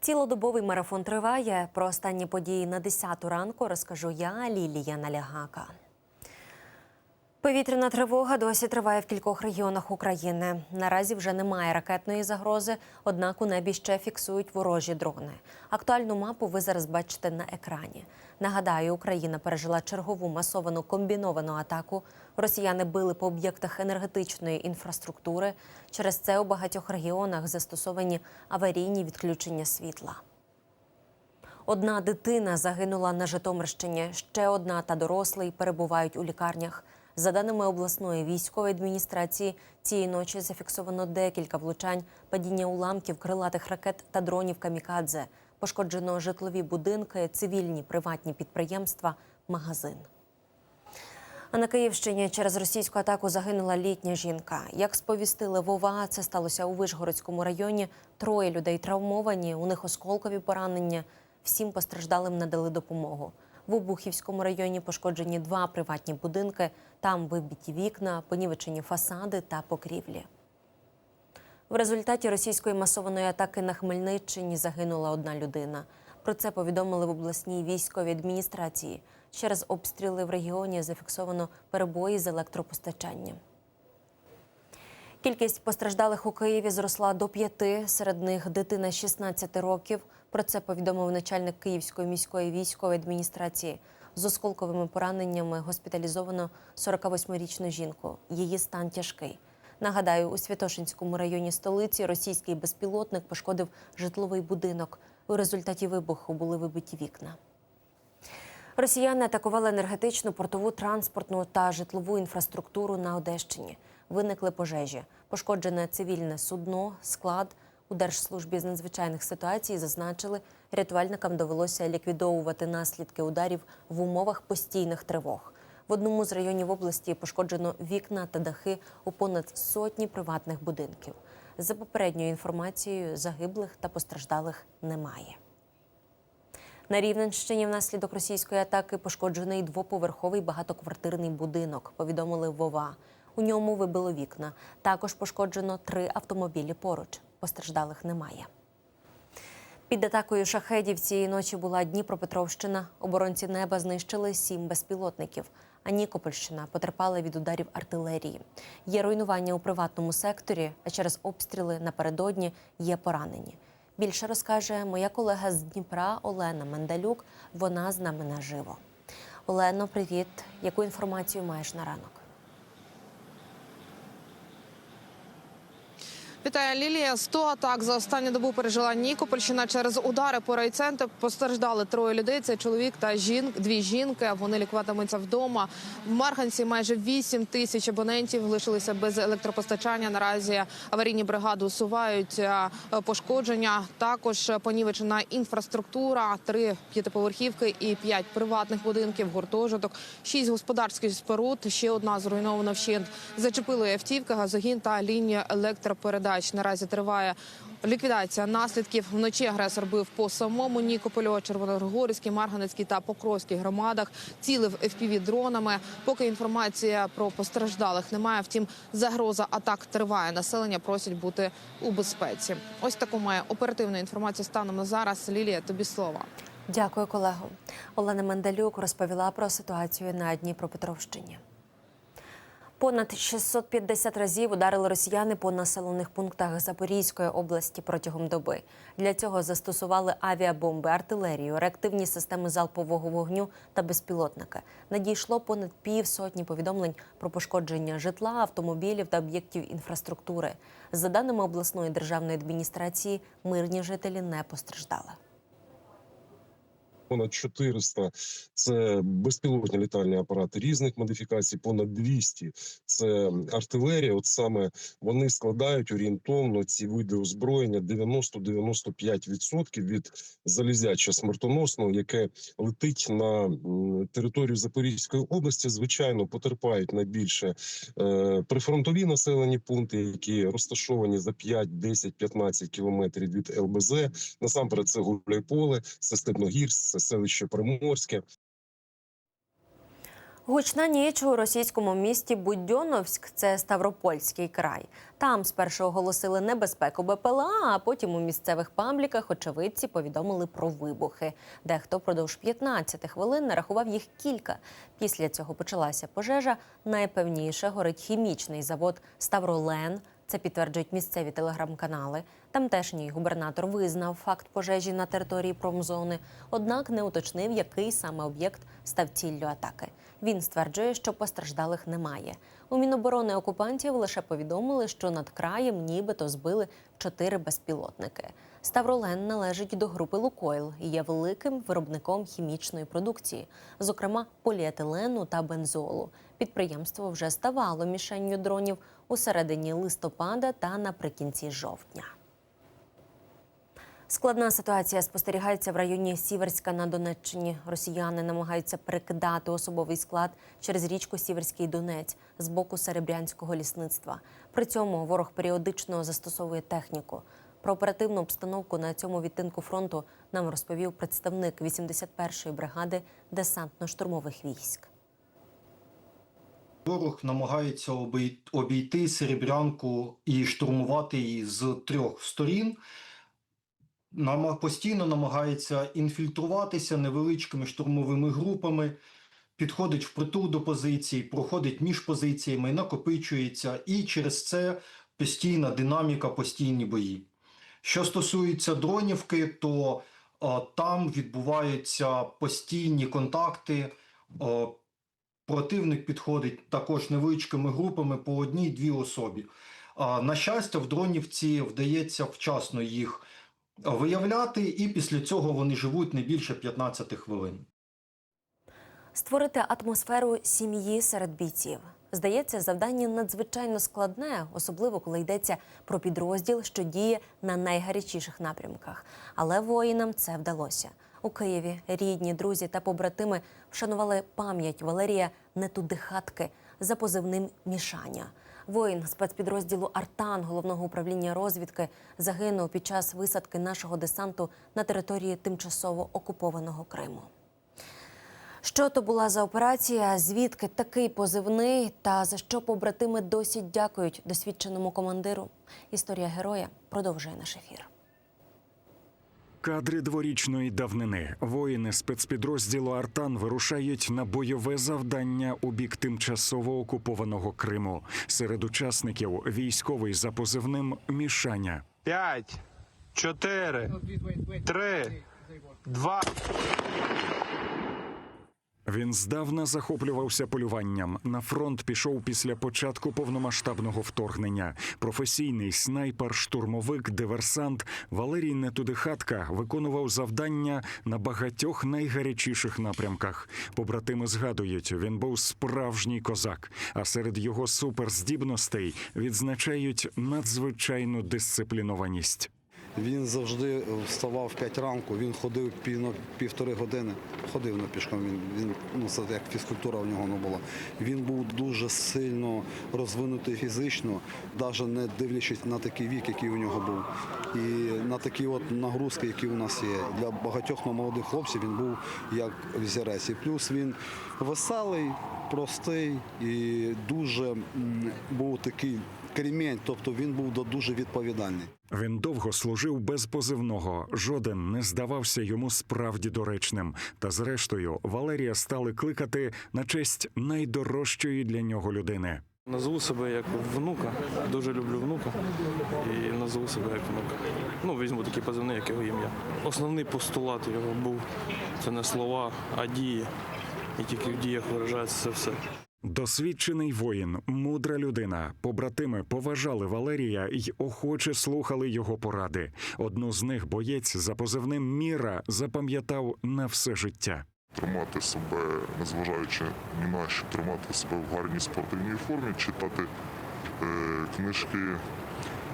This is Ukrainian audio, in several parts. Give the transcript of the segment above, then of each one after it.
Цілодобовий марафон триває. Про останні події на 10 ранку розкажу я, Лілія Налягака. Повітряна тривога досі триває в кількох регіонах України. Наразі вже немає ракетної загрози, однак у небі ще фіксують ворожі дрони. Актуальну мапу ви зараз бачите на екрані. Нагадаю, Україна пережила чергову масовану комбіновану атаку. Росіяни били по об'єктах енергетичної інфраструктури. Через це у багатьох регіонах застосовані аварійні відключення світла. Одна дитина загинула на Житомирщині. Ще одна та дорослий перебувають у лікарнях. За даними обласної військової адміністрації, цієї ночі зафіксовано декілька влучань, падіння уламків, крилатих ракет та дронів камікадзе. Пошкоджено житлові будинки, цивільні приватні підприємства, магазин. А на Київщині через російську атаку загинула літня жінка. Як сповістили Вова, це сталося у Вишгородському районі. Троє людей травмовані, у них осколкові поранення. Всім постраждалим надали допомогу. В Обухівському районі пошкоджені два приватні будинки. Там вибиті вікна, понівечені фасади та покрівлі. В результаті російської масованої атаки на Хмельниччині загинула одна людина. Про це повідомили в обласній військовій адміністрації. Через обстріли в регіоні зафіксовано перебої з електропостачанням. Кількість постраждалих у Києві зросла до п'яти. Серед них дитина 16 років. Про це повідомив начальник Київської міської військової адміністрації. З осколковими пораненнями госпіталізовано 48-річну жінку. Її стан тяжкий. Нагадаю, у Святошинському районі столиці російський безпілотник пошкодив житловий будинок. У результаті вибуху були вибиті вікна. Росіяни атакували енергетичну, портову, транспортну та житлову інфраструктуру на Одещині. Виникли пожежі, пошкоджене цивільне судно, склад. У Держслужбі з надзвичайних ситуацій зазначили, рятувальникам довелося ліквідовувати наслідки ударів в умовах постійних тривог. В одному з районів області пошкоджено вікна та дахи у понад сотні приватних будинків. За попередньою інформацією, загиблих та постраждалих немає. На Рівненщині внаслідок російської атаки пошкоджений двоповерховий багатоквартирний будинок. Повідомили Вова. У ньому вибило вікна. Також пошкоджено три автомобілі поруч. Постраждалих немає. Під атакою шахедів цієї ночі була Дніпропетровщина. Оборонці неба знищили сім безпілотників. А Нікопольщина потерпала від ударів артилерії. Є руйнування у приватному секторі, а через обстріли напередодні є поранені. Більше розкаже моя колега з Дніпра Олена Мандалюк. Вона з нами наживо. Олено, привіт. Яку інформацію маєш на ранок? Вітаю, Лілія. 100 атак за останню добу пережила Нікопольщина. Через удари по райцентру постраждали троє людей. Це чоловік та жінк, дві жінки. Вони лікуватимуться вдома. В Марганці майже 8 тисяч абонентів лишилися без електропостачання. Наразі аварійні бригади усувають е, пошкодження. Також понівечена інфраструктура, три п'ятиповерхівки і п'ять приватних будинків, гуртожиток, шість господарських споруд. Ще одна зруйнована вщент. Зачепили автівки, газогін та лінія електропередач. Наразі триває ліквідація наслідків. Вночі агресор бив по самому Нікополю, Червоногорській, Марганецькій та Покровській громадах. Цілив fpv дронами. Поки інформація про постраждалих немає. Втім, загроза атак триває. Населення просять бути у безпеці. Ось таку має оперативну інформацію станом на зараз. Лілія, тобі слово. Дякую, колего. Олена Мендалюк розповіла про ситуацію на Дніпропетровщині. Понад 650 разів ударили росіяни по населених пунктах Запорізької області протягом доби. Для цього застосували авіабомби, артилерію, реактивні системи залпового вогню та безпілотники. Надійшло понад півсотні повідомлень про пошкодження житла, автомобілів та об'єктів інфраструктури. За даними обласної державної адміністрації, мирні жителі не постраждали. Понад 400 – це безпілотні літальні апарати різних модифікацій, понад 200 – це артилерія. От саме вони складають орієнтовно ці види озброєння 90-95% від залізяча смертоносного, яке летить на територію Запорізької області. Звичайно, потерпають найбільше е, прифронтові населені пункти, які розташовані за 5, 10, 15 кілометрів від ЛБЗ. Насамперед, це Гуляйполе, це Степногірськ, це селище Приморське. Гучна ніч у російському місті Будьоновськ, це Ставропольський край. Там спершу оголосили небезпеку БПЛА, а потім у місцевих пабліках очевидці повідомили про вибухи. Дехто впродовж 15 хвилин нарахував їх кілька. Після цього почалася пожежа. Найпевніше горить хімічний завод Ставролен. Це підтверджують місцеві телеграм-канали. Тамтешній губернатор визнав факт пожежі на території промзони, однак не уточнив, який саме об'єкт став ціллю атаки. Він стверджує, що постраждалих немає. У Міноборони окупантів лише повідомили, що над краєм нібито збили чотири безпілотники. Ставролен належить до групи Лукойл і є великим виробником хімічної продукції, зокрема поліетилену та бензолу. Підприємство вже ставало мішенню дронів у середині листопада та наприкінці жовтня. Складна ситуація спостерігається в районі Сіверська на Донеччині. Росіяни намагаються перекидати особовий склад через річку Сіверський Донець з боку серебрянського лісництва. При цьому ворог періодично застосовує техніку. Про оперативну обстановку на цьому відтинку фронту нам розповів представник 81-ї бригади десантно-штурмових військ. Ворог намагається обійти серебрянку і штурмувати її з трьох сторін. Постійно намагається інфільтруватися невеличкими штурмовими групами, підходить впритул до позицій, проходить між позиціями, накопичується, і через це постійна динаміка, постійні бої. Що стосується дронівки, то а, там відбуваються постійні контакти. а, Противник підходить також невеличкими групами по одній-дві особі. А, На щастя, в дронівці вдається вчасно їх виявляти, і після цього вони живуть не більше 15 хвилин. Створити атмосферу сім'ї серед бійців. Здається, завдання надзвичайно складне, особливо коли йдеться про підрозділ, що діє на найгарячіших напрямках. Але воїнам це вдалося. У Києві рідні, друзі та побратими вшанували пам'ять Валерія Нетудихатки за позивним Мішаня. Воїн спецпідрозділу Артан головного управління розвідки загинув під час висадки нашого десанту на території тимчасово окупованого Криму. Що то була за операція? Звідки такий позивний? Та за що побратими досі дякують досвідченому командиру? Історія героя продовжує наш ефір. Кадри дворічної давнини. Воїни спецпідрозділу Артан вирушають на бойове завдання у бік тимчасово окупованого Криму. Серед учасників військовий за позивним Мішаня. П'ять, чотири, три, два. Він здавна захоплювався полюванням. На фронт пішов після початку повномасштабного вторгнення. Професійний снайпер, штурмовик, диверсант Валерій Нетудихатка виконував завдання на багатьох найгарячіших напрямках. Побратими згадують, він був справжній козак. А серед його суперздібностей відзначають надзвичайну дисциплінованість. Він завжди вставав в 5 ранку, він ходив пів півтори години. Ходив на пішком. Він, він ну це як фізкультура в нього не була. Він був дуже сильно розвинутий фізично, навіть не дивлячись на такий вік, який у нього був, і на такі от нагрузки, які у нас є. Для багатьох молодих хлопців він був як взірець. І плюс він веселий, простий і дуже був такий кремінь, тобто він був дуже відповідальний. Він довго служив без позивного. Жоден не здавався йому справді доречним. Та зрештою Валерія стали кликати на честь найдорожчої для нього людини. Назву себе як внука. Дуже люблю внука. І назву себе як внука. Ну, візьму такий позивний, як його ім'я. Основний постулат його був це не слова, а дії. І тільки в діях виражається це все. Досвідчений воїн, мудра людина. Побратими поважали Валерія й охоче слухали його поради. Одну з них боєць за позивним Міра запам'ятав на все життя. тримати себе, незважаючи ні на що, тримати себе в гарній спортивній формі, читати е, книжки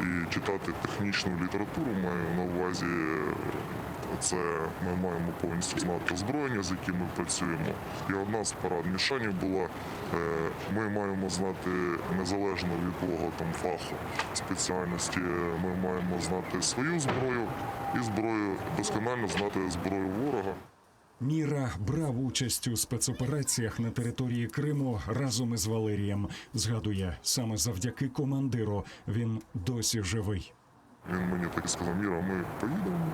і читати технічну літературу. Маю на увазі це ми маємо повністю знати озброєння, з яким ми працюємо. І одна з парад мішанів була: е, ми маємо знати незалежно від твого там фаху спеціальності. Ми маємо знати свою зброю і зброю досконально знати зброю ворога. Міра брав участь у спецопераціях на території Криму разом із Валерієм. Згадує, саме завдяки командиру він досі живий. Він мені так і сказав, Міра, ми поїдемо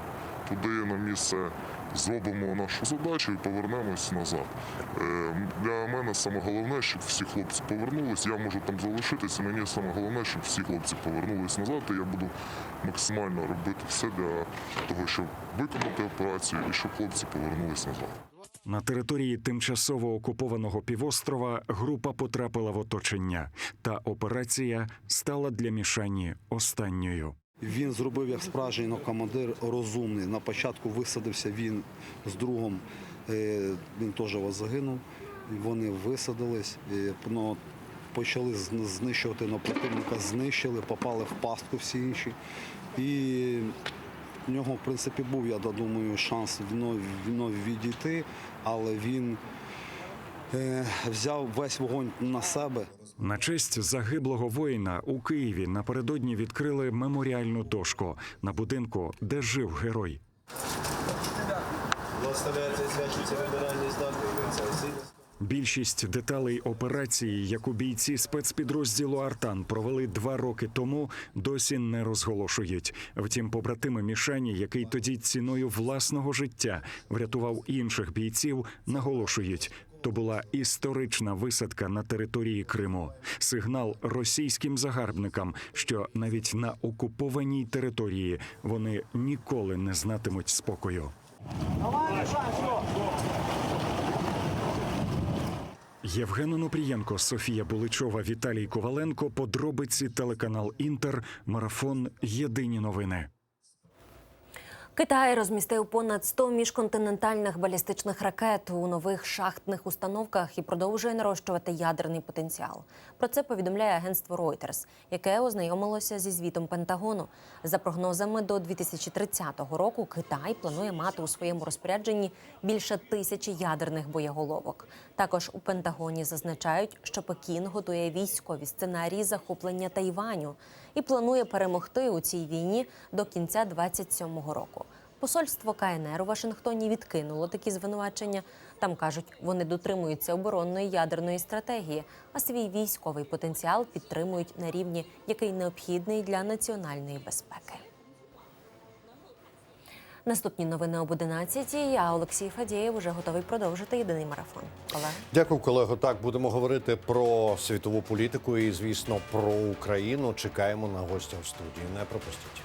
туди на місце, зробимо нашу задачу і повернемось назад. Е, Для мене саме головне, щоб всі хлопці повернулись. Я можу там залишитися. Мені саме головне, щоб всі хлопці повернулись назад. І я буду максимально робити все для того, щоб виконати операцію і щоб хлопці повернулись назад. На території тимчасово окупованого півострова група потрапила в оточення, та операція стала для Мішані останньою. Він зробив як справжній командир розумний. На початку висадився він з другом. е, Він теж загинув. Вони висадились, ну, почали знищувати ну, противника, знищили, попали в пастку всі інші. І в нього, в принципі, був, я думаю, шанс вновь відійти, але він е, взяв весь вогонь на себе. На честь загиблого воїна у Києві напередодні відкрили меморіальну дошку на будинку, де жив герой. Більшість деталей операції, яку бійці спецпідрозділу Артан провели два роки тому, досі не розголошують. Втім, побратими Мішані, який тоді ціною власного життя врятував інших бійців, наголошують. То була історична висадка на території Криму. Сигнал російським загарбникам, що навіть на окупованій території вони ніколи не знатимуть спокою. Євген Онопрієнко, Софія Буличова, Віталій Коваленко. Подробиці телеканал Інтер. Марафон. Єдині новини. Китай розмістив понад 100 міжконтинентальних балістичних ракет у нових шахтних установках і продовжує нарощувати ядерний потенціал. Про це повідомляє агентство Reuters, яке ознайомилося зі звітом Пентагону. За прогнозами, до 2030 року Китай планує мати у своєму розпорядженні більше тисячі ядерних боєголовок. Також у Пентагоні зазначають, що Пекін готує військові сценарії захоплення Тайваню і планує перемогти у цій війні до кінця 27-го року. Посольство КНР у Вашингтоні відкинуло такі звинувачення. Там кажуть, вони дотримуються оборонної ядерної стратегії, а свій військовий потенціал підтримують на рівні, який необхідний для національної безпеки. Наступні новини об 11 Я Олексій Фадієв уже готовий продовжити єдиний марафон. Олег. Дякую, колего. Так будемо говорити про світову політику і, звісно, про Україну. Чекаємо на гостя в студії. Не пропустіть.